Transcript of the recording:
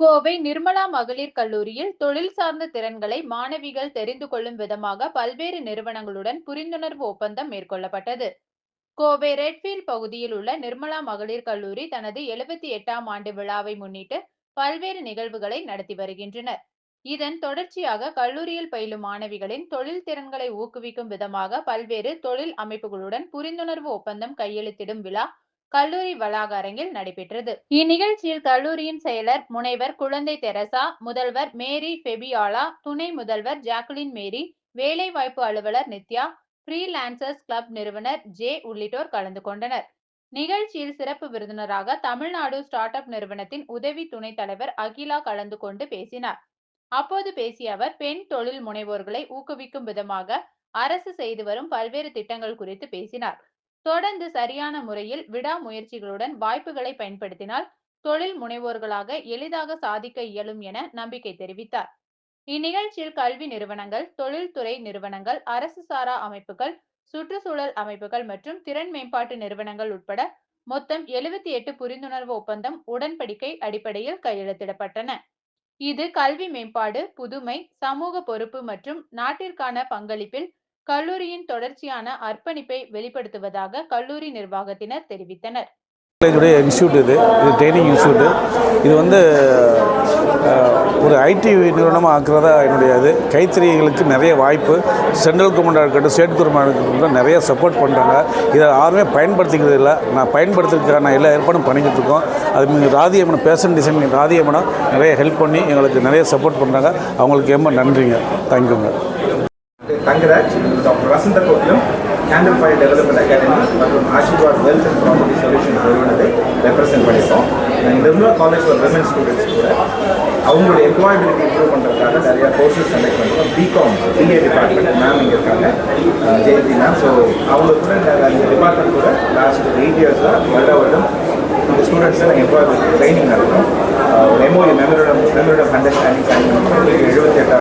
கோவை நிர்மலா மகளிர் கல்லூரியில் தொழில் சார்ந்த திறன்களை மாணவிகள் தெரிந்து கொள்ளும் விதமாக பல்வேறு நிறுவனங்களுடன் புரிந்துணர்வு ஒப்பந்தம் மேற்கொள்ளப்பட்டது. கோவை ரெட்ஃபீல்ட் பகுதியில் உள்ள நிர்மலா மகளிர் கல்லூரி தனது எழுபத்தி எட்டாம் ஆண்டு விழாவை முன்னிட்டு பல்வேறு நிகழ்வுகளை நடத்தி வருகின்றனர். இதன் தொடர்ச்சியாக கல்லூரியில் பயிலும் மாணவிகளின் தொழில் திறன்களை ஊக்குவிக்கும் விதமாக பல்வேறு தொழில் அமைப்புகளுடன் புரிந்துணர்வு ஒப்பந்தம் கையெழுத்திடும் விழா கல்லூரி வளாகரங்கில் நடைபெற்றது. இந்நிகழ்ச்சியில் கல்லூரியின் செயலர் முனைவர் குழந்தை தெரசா முதல்வர் மேரி பெபியாலா துணை முதல்வர் ஜாக்குலின் மேரி வேலைவாய்ப்பு அலுவலர் நித்யா ஃப்ரீலான்சர்ஸ் கிளப் நிறுவனர் ஜே உள்ளிட்டோர் கலந்து கொண்டனர். நிகழ்ச்சியில் சிறப்பு விருந்தினராக தமிழ்நாடு ஸ்டார்ட் அப் நிறுவனத்தின் உதவி துணைத் தலைவர் அகிலா கலந்து கொண்டு பேசினார். அப்போது பேசிய அவர் பெண் தொழில் முனைவோர்களை ஊக்குவிக்கும் விதமாக அரசு செய்து வரும் பல்வேறு திட்டங்கள் குறித்து பேசினார். தொடர்ந்து சரியான முறையில் விடாமுயற்சிகளுடன் வாய்ப்புகளை பயன்படுத்தினால் தொழில் முனைவோர்களாக எளிதாக சாதிக்க இயலும் என நம்பிக்கை தெரிவித்தார். இந்நிகழ்ச்சியில் கல்வி நிறுவனங்கள் தொழில்துறை நிறுவனங்கள் அரசு சாரா அமைப்புகள் சுற்றுச்சூழல் அமைப்புகள் மற்றும் திறன் மேம்பாட்டு நிறுவனங்கள் உட்பட மொத்தம் எழுபத்தி எட்டு புரிந்துணர்வு ஒப்பந்தம் உடன்படிக்கை அடிப்படையில் கையெழுத்திடப்பட்டன. இது கல்வி மேம்பாடு புதுமை சமூக பொறுப்பு மற்றும் நாட்டிற்கான பங்களிப்பில் கல்லூரியின் தொடர்ச்சியான அர்ப்பணிப்பை வெளிப்படுத்துவதாக கல்லூரி நிர்வாகத்தினர் தெரிவித்தனர். காலேஜுடைய இன்ஸ்டியூட் இது. இது ட்ரைனிங் இன்ஸ்டியூட்டு இது வந்து ஒரு ஐடி நிறுவனமாக ஆக்குறதா என்னுடைய இது. கைத்தறிகளுக்கு நிறைய வாய்ப்பு. சென்ட்ரல் கவர்மெண்ட்டாக இருக்கட்டும் ஸ்டேட் கவர்மெண்ட் இருக்கட்டும் நிறைய சப்போர்ட் பண்ணுறாங்க இதை யாருமே பயன்படுத்திக்கிறது இல்லை. நான் பயன்படுத்துறதுக்கான எல்லா ஏற்பாடும் பண்ணிக்கிட்டு இருக்கோம். அது மீது ராதியம்மன் பேஷன் டிசைன் ராதியம்மனம் நிறைய ஹெல்ப் பண்ணி எங்களுக்கு நிறைய சப்போர்ட் பண்ணுறாங்க அவங்களுக்கு ரொம்ப நன்றிங்க. தேங்க்யூங்க Thangaraj doctor Vasantha Kokilam candle fire development academy மற்றும் Ashirvad wealth and property solution நிறுவனத்தை ரெப்ரசென்ட் பண்ணியிருக்கோம். Nirmala college for women students கூட அவங்களுடைய எம்ப்ளாயபிலிட்டி இம்ப்ரூவ் பண்ணுறதுக்காக நிறைய கோர்சஸ் கண்டக்ட் பண்ணுறோம் B Com BA department ma'am இங்கே இருக்காங்க. ஜெயந்தி மேம் ஸோ அவங்க கூட இந்த அந்த டிபார்ட்மெண்ட் கூட லாஸ்ட் எயிட் இயர்ஸாக வருட வருடம் இந்த ஸ்டூடெண்ட்ஸை நாங்கள் எம்ப்ளாயபிலிட்டி ட்ரைனிங் நடத்துகிறோம் மெமோரி மெமரோட மெமரோட அண்டர்ஸ்டாண்டிங் எழுபத்தி எட்டாம்